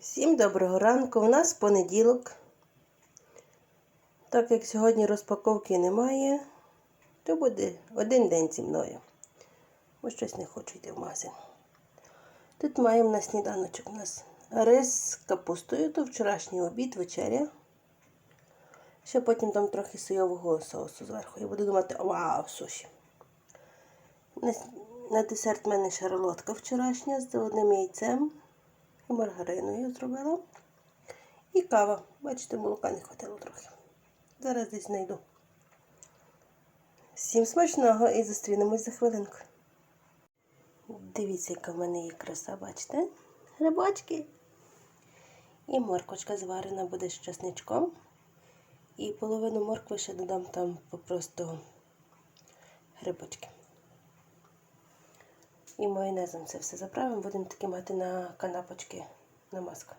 Всім доброго ранку. У нас понеділок. Так як сьогодні розпаковки немає, то буде один день зі мною. Бо щось не хочу йти в магазин. Тут маємо на сніданочок у нас рис з капустою, то вчорашній обід, вечеря. Ще потім там трохи соєвого соусу зверху. Я буду думати, вау, суші. На, десерт в мене шарлотка вчорашня з одним яйцем і маргариною зробила. І кава. Бачите, молока не хватило трохи. Зараз десь знайду. Всім смачного і зустрінемось за хвилинку. Дивіться, яка в мене є краса, бачите? Грибочки. І морквочка зварена буде з чесничком. І половину моркви ще додам там просто грибочки. І майонезом це все заправимо. Будемо таки мати на канапочки на маску.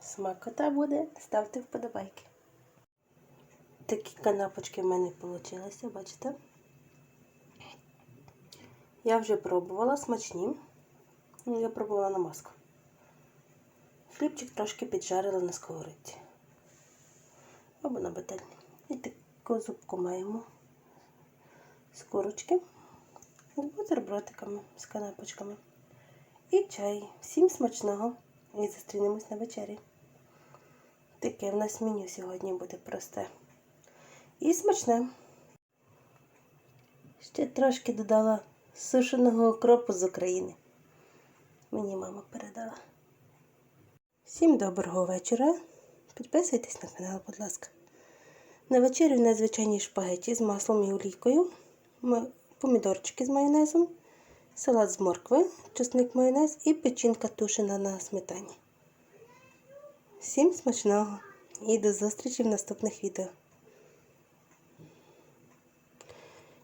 Смакота буде, ставте вподобайки. Такі канапочки в мене вийшли, бачите? Я вже пробувала смачні. Ну, Я пробувала на маску. Хлібчик трошки піджарила на сковородці. Або на бетельні. І таку зубку маємо з курочки з бутербродиками, з канапочками. І чай. Всім смачного. І зустрінемось на вечері. Таке в нас меню сьогодні буде просте. І смачне. Ще трошки додала сушеного окропу з України. Мені мама передала. Всім доброго вечора. Підписуйтесь на канал, будь ласка. На вечерю в нас шпагеті з маслом і олійкою, помідорчики з майонезом, салат з моркви, чесник майонез і печінка тушена на сметані. Всім смачного і до зустрічі в наступних відео.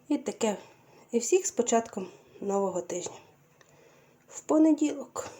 І таке. І всіх з початком нового тижня. В понеділок.